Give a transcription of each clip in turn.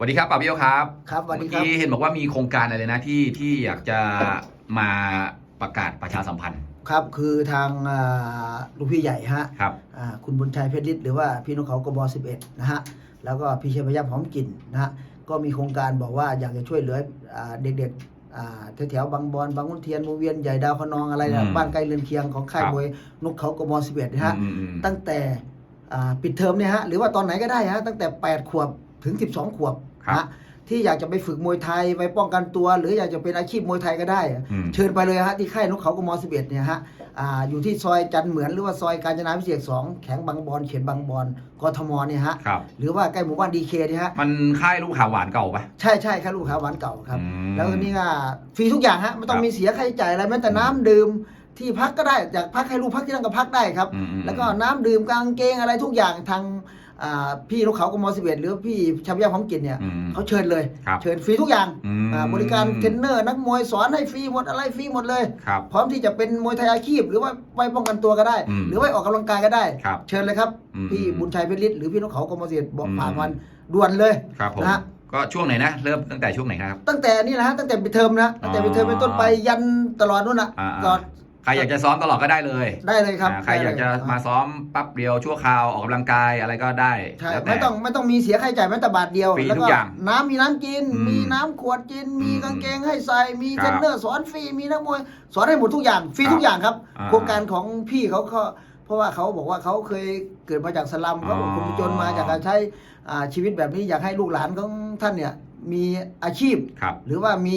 สวัสดีครับป้าเบี้ยวครับครับสวัสดีเมื่อครับกี้เห็นบอกว่ามีโครงการอะไรนะที่ที่อยากจะมาประกาศประชาสัมพันธ์ครับคือทางอ่าลูกพี่ใหญ่ฮะครับอ่าคุณบุญชัยเพชรฤทธิ์หรือว่าพี่นกเขากบ11นะฮะแล้วก็พี่ชัยพยับหอมกลิ่นนะฮะก็มีโครงการบอกว่าอยากจะช่วยเหลืออ่าเด็กๆอ่าแถวๆบางบอนบางขุนเทียนวงเวียนใหญ่ดาวคะนองอะไรนะบ้านใกล้เรือนเคียงของค่ายมวยนกเขากบ11นะฮะอืมอืมตั้งแต่อ่าปิดเทอมเนี่ยฮะหรือว่าตอนไหนก็ได้ฮะตั้งแต่ 8 ขวบถึง 12 ขวบครับ นะฮะที่อยากจะไปฝึกมวยไทยไปป้องกันตัว หรืออยากจะเป็นอาชีพมวยไทยก็ได้อะอืมเชิญไปเลยฮะที่ค่ายนกเขากม11เนี่ยฮะอ่าอยู่ที่ซอยจันเหมือนหรือว่าซอยกาญจนาพิเศษก2แข็งบางบอนเขตบางบอนกทมเนี่ยฮะครับหรือว่าใกล้หมู่บ้านดีเคเนี่ยฮะมันค่ายลูกขาวหวานเก่าปะใช่ใช่ครับลูกค้าหวานเก่าครับอืมแล้วทีนี้ก็ฟรีทุกอย่างฮะไม่ต้อคงรับมีเสียค่าใช้จ่ายอะไรแม้แต่น้ำดื่มที่พักก็ได้อยากพักให้ลูกพักที่นั่นก็พักได้ครับอืมอืมแล้วก็น้ำดื่มกางเกงอะไรทุกอย่างทางอ่า พี่นกเขากม11หรือพี่ชัยยาพร้อมกินเนี่ยอืมเขาเชิญเลยครับเชิญฟรีทุกอย่างอืมอ่าบริการเทรนเนอร์นักมวยสอนให้ฟรีหมดอะไรฟรีหมดเลยครับพร้อมที่จะเป็นมวยไทยอาชีพ หรือว่าไปป้องกันตัวก็ได้อืมหรือว่าออกกำลังกายก็ได้ครับเชิญเลยครับอืมพี่บุญชัยเพชรฤทธิ์หรือพี่นกเขากมเสียบอกอืมผ่านวันด่วนเลยครับผมนะฮะก็ช่วงไหนนะเริ่มตั้งแต่ช่วงไหนครับ ตั้งแต่นี่นะฮะตั้งแต่ปิดเทอมนะตั้งแต่ปิดเทอมเป็นต้นไปยันตลอดนู่นนะอ่าตลอด ใครอยากจะซ้อมตลอดก็ได้เลย ได้เลยครับอ่าใครอยากจะได้เลยมาซ้อมปั๊บเดียวชั่วคราวออกกำลังกายอะไรก็ได้ใช่แล้วแต่ไม่ต้องไม่ต้องมีเสียค่าใช้จ่ายแม้แต่บาทเดียวฟรีแล้วทุก็กอย่างน้ำมีน้ำกินอืมมีน้ำขวดกิน มีอืมกางเกงให้ใส่มีครัเทรบนเนอร์สอนฟรีมีนักมวยสอนให้หมดทุกอย่างฟรีครับทุกอย่างครับอ่าโครงการของพี่เขาก็เพราะว่าเขาบอกว่าเขาเคยเกิดมาจากสลัมอ๋อเขาบอกคนจนมาจากการใช้อ่าชีวิตแบบนี้อยากให้ลูกหลานของท่านเนี่ย มีอาชีพ ครับ หรือว่ามี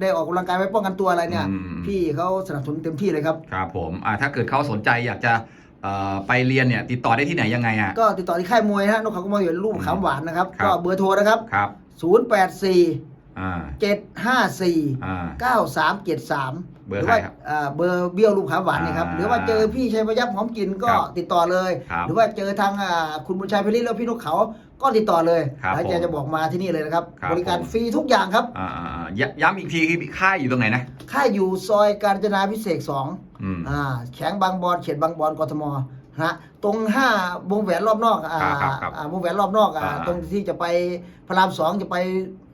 ได้ออกกำลังกายไปป้องกันตัวอะไรเนี่ย อืม พี่เขาสนับสนุนเต็มที่เลยครับ ครับผมอ่าถ้าเกิดเขาสนใจอยากจะเอ่อไปเรียนเนี่ย ติดต่อได้ที่ไหนยังไงอะ ก็ติดต่อที่ค่ายมวยนะฮะนกเขาก็มาอยู่รูปขามหวานนะครับ ครับ ก็เบอร์โทรนะครับ ครับ 084 อ่า754อ่า9373เบอร์หรือใครว่าครับอ่าเบอร์เบี้ยวลูกขามหวานเนี่ยครับ อ่าหรือว่าเจอพี่ชัยพยับหอมกินก็ครับติดต่อเลย ครับหรือว่าเจอทางอ่าคุณบุญชัยเพลิแล้วพี่นกเขาก็ติดต่อเลยครับแล้วผมจะจะบอกมาที่นี่เลยนะครับ ครับบริการผม ฟรีทุกอย่างครับอ่าอ่าอ่าย้ำย้ำอีกทีคือค่ายอยู่ตรงไหนนะ ค่ายอยู่ซอยกาญจนาพิเศษกอืม2อ่าแข็งบางบอนเขตบางบอนกทมนะ ฮะตรง5วงแหวนรอบนอกอ่าครับครับอ่าวงแหวนรอบนอกอ่าอ่าตรงที่จะไปพระรามสองจะไป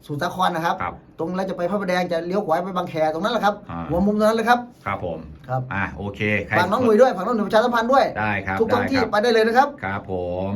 สุสาครนะครับ ครับตรงแล้วจะไปพระประแดงจะเลี้ยวขวาไปบางแคตรงนั้นแหละครับอ่า หัวมุมตรงนั้นเลยครับครับผมครับอ่าโอเคใครฝากน้องหนุ่ยด้วยฝากน้องหนุ่ยประชาสัมพันธ์ด้วย ได้ครับทุกท้องได้ที่ครับไปได้เลยนะครับ ครับผม